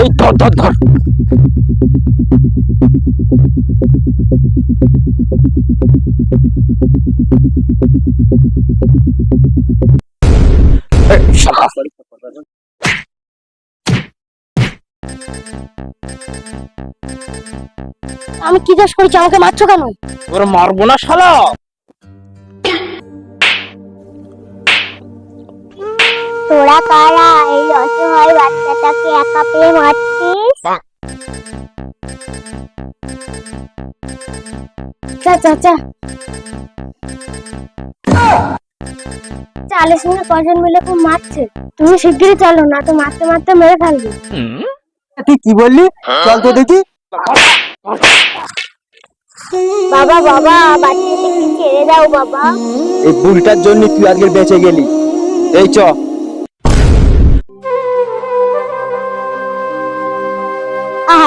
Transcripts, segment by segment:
এই ধর ধর ধর। আমি কি দোষ করেছি? আমাকে মারছো কেন? তোর মারবো না শালা। তোরা কারা এই অসহায় বাচ্চাটাকে একা পেয়ে মারছিস? চা চা চা চালিস মিনিট কজন মিলে খুব মারছে। তুমি শিগগিরই চলো না তো মারতে মারতে মেরে ফেলবে। তুই কি বললি? চল তো দেখি। বাবা বাবা বাচ্চাটাকে ছেড়ে দাও বাবা। এই ভুলটার জন্য তুই আজকে বেঁচে গেলি। এই চ।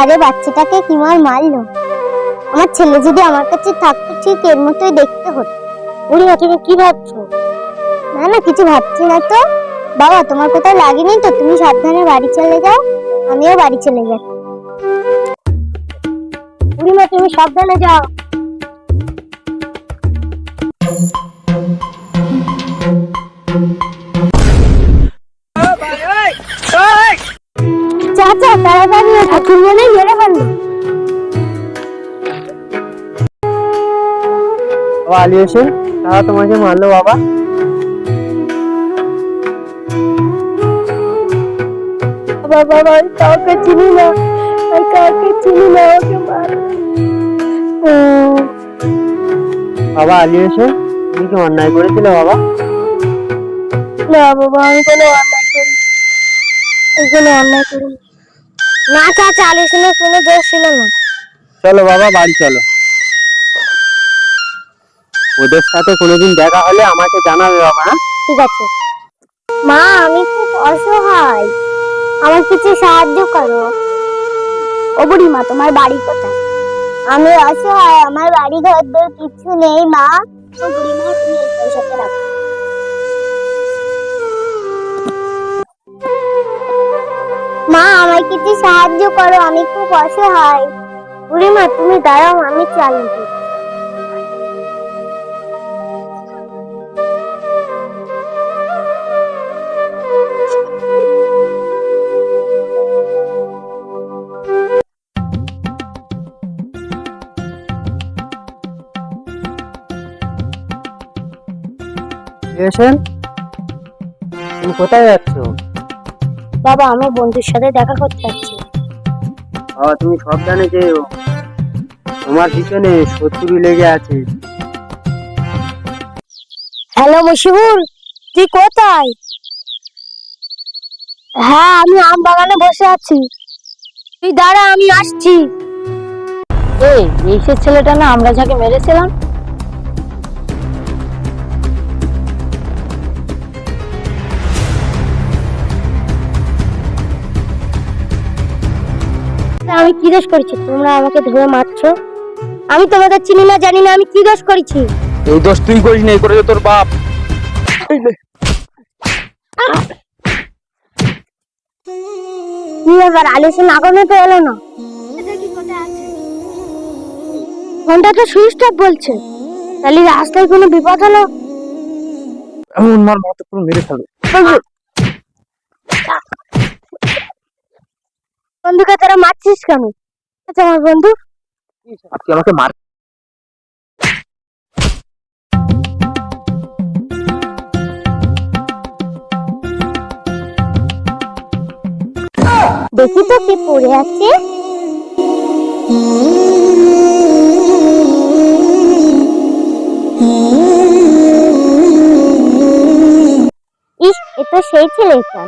আহারে বাচ্চাটাকে কি মার মারলো? আমার ছেলে যদি আমার কাছে থাকতো, ঠিক এর মতোই দেখতে হতো। বুড়িমা তুমি কি ভাবছ? না না, কিছু ভাবছি না তো। বাবা, তোমার কোথাও লাগেনি তো? তুমি সাবধানে বাড়ি চলে যাও। আমিও বাড়ি চলে যাই বুড়িমা তুমি সাবধানে যাও। আলী হোসেন তারা তোমাকে মারলো বাবা। বাবা আমি কাউকে চিনি না। আমি কাউকে চিনি না ওকে বাবা আলী হোসেন তুমি কি অন্যায় করেছিলে বাবা? না বাবা আমি কোনো অন্যায় করি এই কোনো অন্যায় করি না চাচা আলিসনের কোনো দোষ ছিল না। চলো বাবা বাড়ি চলো। ওদের সাথে কোনোদিন দেখা হলে আমাকে জানাবে বাবা হ্যাঁ? ঠিক আছে। মা, আমি খুব অসহায়। আমার কিছু সাহায্য করো। ও বুড়ি মা তোমার বাড়ি কোথায়? আমি অসহায়, আমার বাড়ি ঘর দর কিছু নেই, মা। ও বুড়ি মা তুমি এই পয়সাটা রাখো মা, আমায় কিছু সাহায্য করো, আমি খুব অসহায়। বুড়ি মা তুমি দাঁড়াও, আমি চালিয়ে তুমি কোথায় যাচ্ছ? বাবা আমার বন্ধুর সাথে দেখা করতে যাচ্ছি। বাবা তুমি সাবধানে যেও। তোমার পিছনে শত্রু লেগে আছে। হ্যালো মুশিবুর তুই কোথায়? হ্যাঁ আমি আম বাগানে বসে আছি। তুই দাঁড়া আমি আসছি। এই এই সে ছেলেটা না আমরা যাকে মেরেছিলাম আমি কি দোষ করেছি? তোমরা আমাকে ধরে মারছো? আমি তোমাদের চিনি না জানি না আমি কি দোষ করেছি? এই দোষ তুই করিস না এই করেছে তোর বাপ। কি ব্যাপার আলিসিন আগুনে তো এলো না? ফোনটা তো সুইচ অফ বলছে। তাহলে রাস্তায় কোনো বিপদ হলো? এমন মার মাথা পুরো মেরে ফেলবে। বন্ধুকে তোরা মারছিস কেন? আচ্ছা আমার বন্ধু। আজকে আমাকে মার দেখি তো কি পড়ে আছে। ইস এ তো সেই ছেলেটা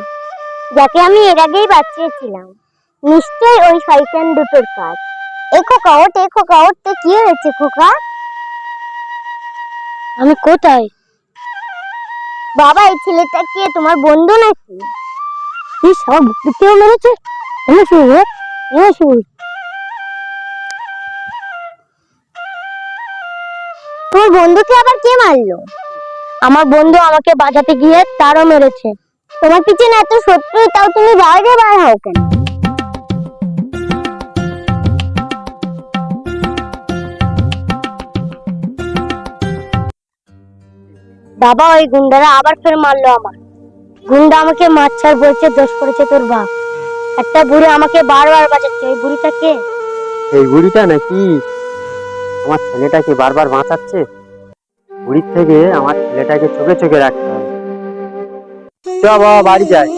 যাকে আমি এর আগেই বাঁচিয়েছিলাম। নিশ্চয়ই ওই শয়তান দুটোর কাজ। এ খোকা ওট এ খোকা তো কি হয়েছে খোকা? আমি কোথায়? বাবা এই ছেলেটা কি তোমার বন্ধু নাকি? আমার বুকটা কেউ মেরেছে? এনে শুরু এনে শুরু তোমার বন্ধুকে আবার কে মারলো? আমার বন্ধু আমাকে বাঁচাতে গিয়ে তারও মেরেছে। তোমার পিছনে এত শত্রু তাও তুমি বাইরে বার হও কেন? বাবা, ওই গুন্ডারা আবার ফের মারলো আমার গুন্ডা আমাকে মাছার বলছে, দোষ করেছে তোর বাপ। একটা বুড়ি আমাকে বারবার বাঁচাচ্ছে। এই বুড়িটা কে? এই বুড়িটা নাকি আমার ছেলেটাকে বারবার বাঁচাচ্ছে? বুড়ির থেকে আমার ছেলেটাকে চোখে চোখে রাখতে হবে। চ বাবা, বাড়ি যাই।